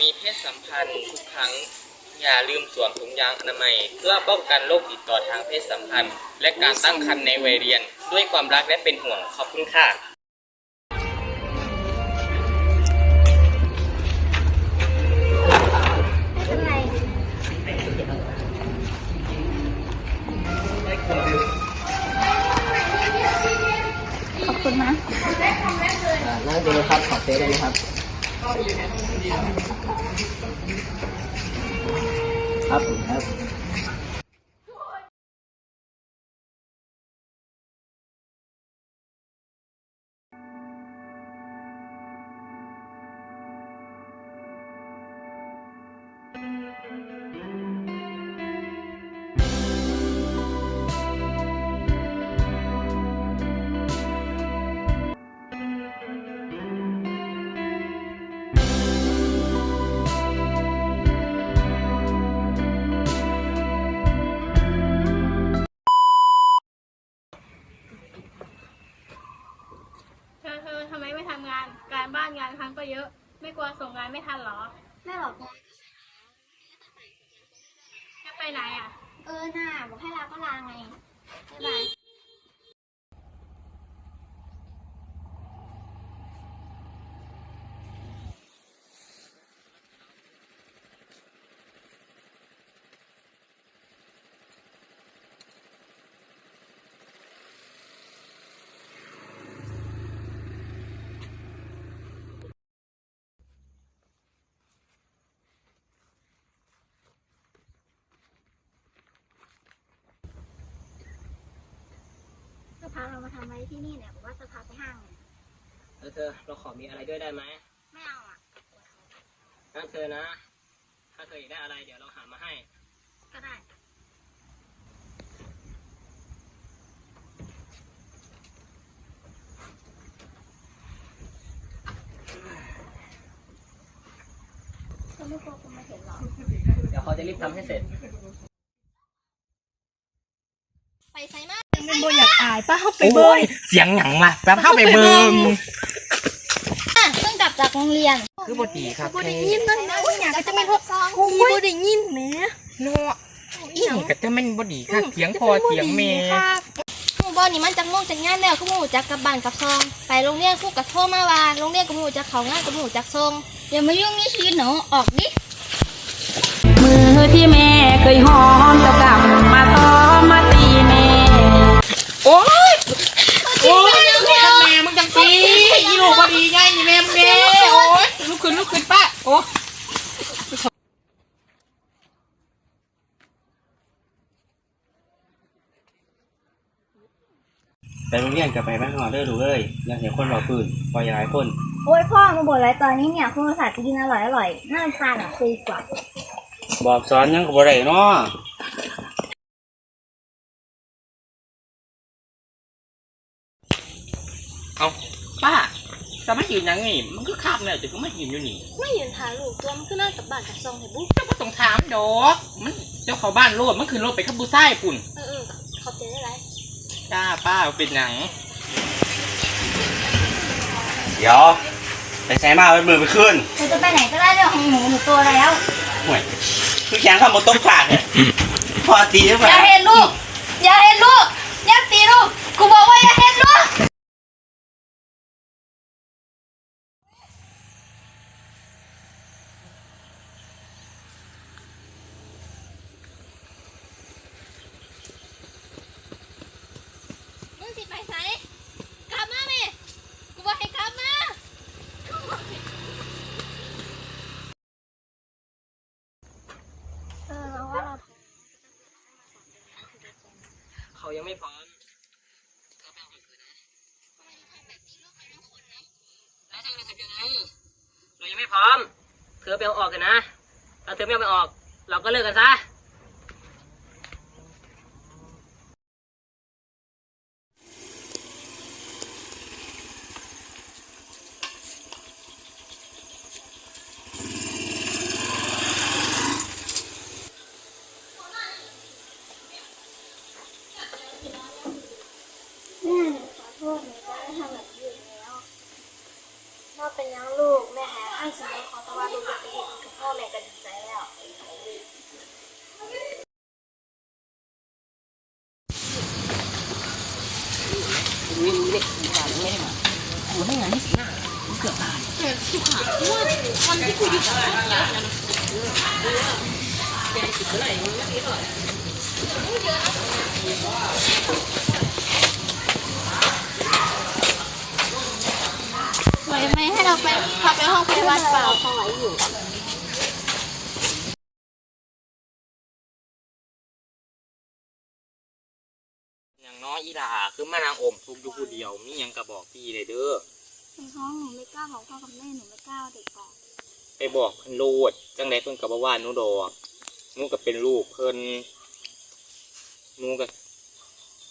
มีเพศสัมพันธ์ทุกครั้ง อย่าลืมสวมถุงยางอนามัย เพื่อป้องกันโรคติดต่อทางเพศสัมพันธ์ และการตั้งครรภ์ในวัยเรียน ด้วยความรักและเป็นห่วงขอบคุณค่ะขอบคุณนะอ่านั่งดูเลยครับขอเฟซได้ไหมครับ ครับครับ ไปไหนอะ เออน่าบอกให้ลาก็ลาไงบ๊ายบาย มาทำอะไรที่นี่เนี่ยบอกว่าจะพาไปห้างเนี่ยเออเธอเราขอมีอะไรด้วยได้ไหมไม่เอาอะ งั้นเธอนะ ถ้าเธออยากได้อะไรเดี๋ยวเราหามาให้ ก็ได้ก็ไม่กลัวคนมาเห็นหรอ เดี๋ยวเขาจะรีบทำให้เสร็จ ไปไซมา กมันบ่อยากอายป้าเข้าไปโอ้ยเสียงหยังล่ะแป๊บเข้าไปเบิงอะเพิ่งกลับจากโรงเรียนคือบดีครับบ่ได้เท่ยินเลยนะว่าอยากจะไม่ทดสอบกูบ่ได้ยินแหมเนาะอีหยังก็จะแม่นบดีค่ะเถียงพอเถียงแม่หมู่บอนี่มันจักโมงจักงานแล้วก็หมู่จักกลับบ้านกลับซอง ไปโรงเรียนครู่กับโทรมาว่าโรงเรียนกับหมู่จักเขางานกับหมู่จักซองอย่ามายุ่งนี่ชีวิตหนูออกดิมือที่แม่เคยหอมจะ ขึ้นลุกขึ้นป้าโอ้ไปโรงเรียนกับไปบ้านหอเด้อลูกเอ้ยอยังเห็นคนเราปืนปล่อยหลายคน โอ้ยพ่อมาบ่นอะไรตอนนี้เนี่ยคุณภาษาจะกินอร่อยอร่อยน่าทานอะคุยกว่าบอกสอนหยังก็บ่ได้เนาะ จะไม่ยืนยังไงมันก็ข้ามแล้วแต่ก็ไม่ยืนอยู่นี่ไม่ยืนถ่ายรูปตัวมันคือน่ากลับบ้านกับซองเห็นบุ๊เจ้าก็ต้องถามดอก มันเจ้าเขาบ้านโลดมันขึ้นรถไปขับบูไส้ปุ่นเออเออขอบใจได้ไรจ้าป้าเป็นหนัง เดี๋ยวไปใส่มาไปมือไปขึ้นเธอจะไปไหนก็ได้เรื่องของหนูหนูโตแล้ว ห่วยคือแข็งข้ามบนต้มฝากเนี่ยพอตีหรือเปอย่าล่าเห็นลูก อย่าเห็นลูก อย่าตีลูก กูบอกว่าอย่าเห็นลูก มึงสิไปไสกลับมาแม่กูบอกให้กลับมา เออเราว่าเรา เขายังไม่พร้อมแล้วเธอจะทำยังไงเรายังไม่พร้อม เธอไปเอาออกกันนะถ้าเธอไม่เอาไปออก เราก็เลิกกันซะ หนูก็ได้ทำแบบยืดแล้วนอกเป็นยังลูกแม่หาให้าสมองของตะวันลูกจะไปเห็นกับพ่อแม่กันใจแล้ววิ่งเล็กขวานไม่มาหัวไม่งั้นไม่สิหน้าเกือสุขาวันที่กูอยู่กับพ่อแม่แกติดเท่าไร่ไม่ติดหรอกเยอะนะ ให้เราไปพาไปห้องพยาบาลเปล่าอย่างน้อยอีหลาคือมานางอมทุกอยู่ผู้เดียวมีหยังกระบอกพี่เลยเด้อในท้องหนูไม่กล้าบอกพ่อกับแม่หนูไม่กล้าเด็กออกไปบอกเพิ่นโลดจังไดเพิ่นก็บ่ว่าหนูดอกหนูก็เป็นลูกเพิ่นหนูก็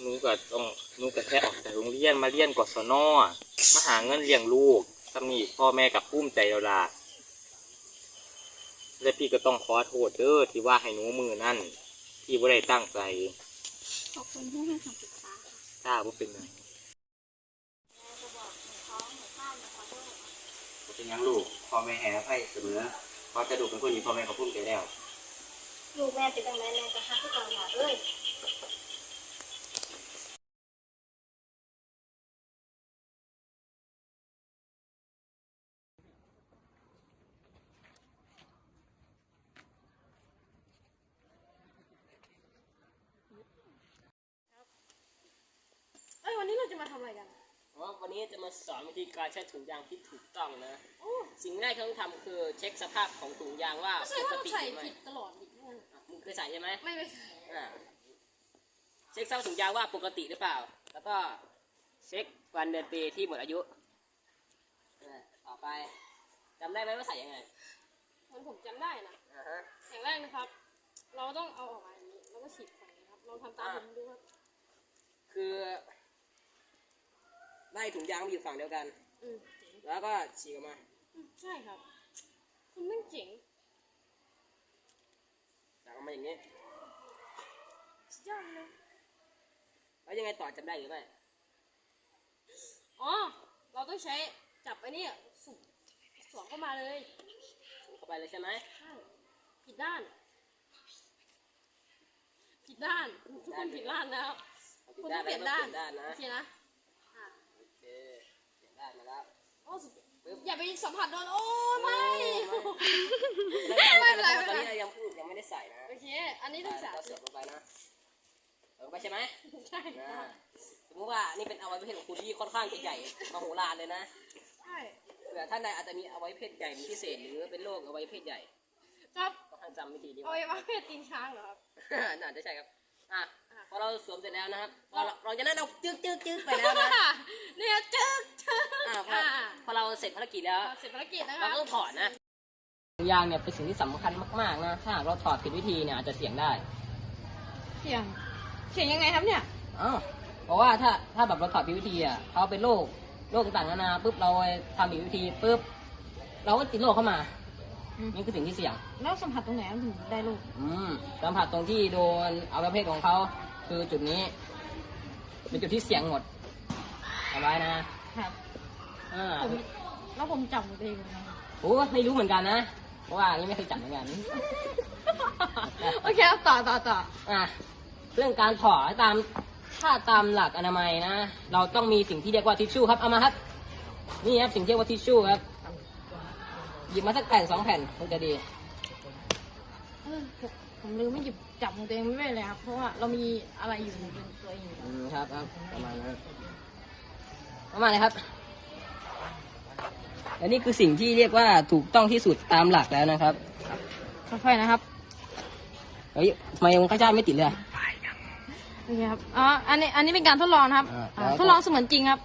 หนูก็ต้องหนูก็แค่ออกจากโรงเรียนมาเรียนกศนมาหาเงินเลี้ยงลูก สำนีพ่อแม่กับภูมิใจแล้วล่ะและพี่ก็ต้องขอโทษเด้อที่ว่าให้หนูมือนั่นพี่บ่ได้ตั้งใจขอบคุณที่ให้คำปรึกษาทราบว่าเป็นไงจะบอกหนูท้องหนูพลาดหนูขอโทษเป็นหยังลูกพ่อแม่แห่ให้เสมอพอจะดูเป็นคนดีพ่อแม่ก็พูดใจแล้วลูกแม่เป็นจังไรแม่ก็ฮักที่ก่อนหลาเอ้ย เอ้ยวันนี้เรา จะมาทำอะไรกันอ๋อวันนี้จะมาสอนวิธีการใช้ถุงยางที่ถูกต้องนะสิ่งแรกที่ต้องทำคือเช็คสภาพของถุงยางว่าใช่ปกว่าติใส่หรือไม่ผิดตลอดดิอะมึงเคยใส่ใช่ไหมไม่ไม่ใส่อ่าเช็คสภาพถุงยางว่าปกติหรือเปล่า แล้วก็เช็ควันเดือนปีที่หมดอายุอ่าต่อไปจำได้ไหมว่าใส่ยังไงมันผมจำได้นะ อ่าฮะ อย่างแรกนะครับ เราต้องเอาออกมาอย่างนี้ แล้วก็ฉีดไฟนะครับ ลองทำตามอ่าผมดูครับ คือ ได้ถุงยางมาอยู่ฝั่งเดียวกัน อืมแล้วก็ฉีกออกมา อืมใช่ครับ คุณแม่งเจ๋งจากออกมาอย่างนี้ สุดยอดเลยแล้วยังไงต่อจำได้หรือไม่อ๋อ เราต้องใช้จับไอ้นี่สุ่มสวมเข้ามาเลยเข้าไปเลยใช่ไหมใช่ผิดด้าน ผิดด้าน ทุกคนผิดด้านนะครับ เอาคุณต้องเปลี่ยนแวด้านเปลี่ยนด้านนะ โอเคนะอะ โอเคเปลี่ยนด้านมาแล้ว โอ้สุดอย่าไปสัมผัสโดนโอ้ไม่ไม่ไม่เป็เป็นนไรไรตอนไม่นี้เป็นไรเรายังพูดยังไม่ได้ใส่นะโอเคอันนี้ต้องสาเราธิเสียตบลงไปนะเออไปใช่ไหมใช่อ่าสมมติว่านี่เป็นอวัยวะเพศของคุณที่ค่อนข้างจะใหญ่มโหฬารเลยนะใช่เผื่อท่านใดอาจจะมีอวัยวะเพศใหญ่เป็นพิเศษหรือเป็นโรคอวัยวะเพศใหญ่ครับก็ให้จำวิธีนี้เอาไว้ ไว้ว่าเพศตีนช้างเหรอครับ น่าจะใช่ครับ อะ พอเราสวมเสร็จแล้วนะครับพอเราเราจะนั้นเราจึ๊กจึ๊กจึ๊กไปแล้วนะ ราเสร็จภารกิจแล้วเสร็จภารกิจนะคเรารับก็ต้องถอดนะยางเนี่ยเป็นสิ่งที่สำคัญมากๆนะถ้าหากเราถอดผิดวิธีเนี่ยอาจจะเสี่ยงได้ เสียง เสียงยังไงครับเนี่ยอ้าวเพราะว่าถ้าถ้าแบบเราถอดผิดวิธีอะเขาเป็นโรคโรคต่างๆนานาปุ๊บเราทำผิดวิธีปุ๊บเราก็ติดโรคเข้ามาอืมนี่คือสิ่งที่เสี่ยง แล้วสัมผัสตรงไหนถึงได้ลูก อืม สัมผัสตรงที่โดนอวัยวะเพศของเขาคือจุดนี้ เป็นจุดที่เสี่ยงหมดเอาไว้นะครับอ่าผม แล้วผมจับตัวเองยังไงโอ้ไม่รู้เหมือนกันนะ เพราะว่าอันนี้ไม่เคยจับเหมือนกัน โอเคครับต่อต่อต่ออะเรื่องการถอดตามถ้าตามหลักอนามัยนะ เราต้องมีสิ่งที่เรียกว่าทิชชู่ครับ เอามาครับ นี่ครับสิ่งที่เรียกว่าทิชชู่ครับ หยิบมาสักแผ่นสองแผ่นคงจะดี เออผมผมลืมไม่หยิบจับของตัวเองไม่ได้เลยครับ เพราะว่าเรามีอะไรอยู่ในตัวเองอยู่ อืมครับครับประมาณนั้นประมาณนี้ครับ และนี่คือสิ่งที่เรียกว่าถูกต้องที่สุดตามหลักแล้วนะครับค่อยๆนะครับเฮ้ยทำไมองค์ข้าเจ้าไม่ติดเลยอะโอเคครับอ๋ออันนี้อันนี้เป็นการทดลองนะครับอ่าอ่าแล้วก็ทดลองเสมือนจริงครับ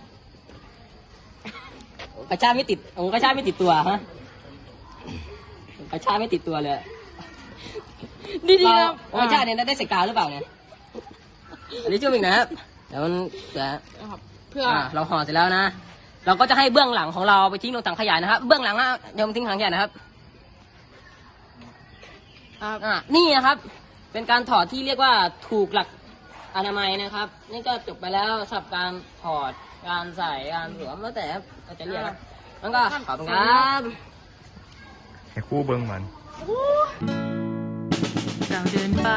องค์ข้าเจ้าไม่ติดองค์ข้าเจ้าไม่ติดตัวฮะองค์ข้าเจ้าไม่ติดตัวเลยดีๆเราครับองค์ข้าเจ้าเนี่ยได้ใส่กาวหรือเปล่าเนี่ยอันนี้ช่วยอีกนะครับเดี๋ยวมันจะครับ เพื่ออ่าเราห่อเสร็จแล้วนะ เราก็จะให้เบื้องหลังของเราไปทิ้งลงถังขยะนะครับ เบื้องหลังอะเดี๋ยวมันทิ้งถังขยะนะครับครับอ่านี่นะครับ เป็นการถอดที่เรียกว่าถูกหลักอนามัยนะครับ นี่ก็จบไปแล้วสำหรับการถอดการใส่การสวมแล้วแต่เราจะเรียกครับแล้วก็ขอบคุณครับให้ครู่เบิ่งมันเราเดินไป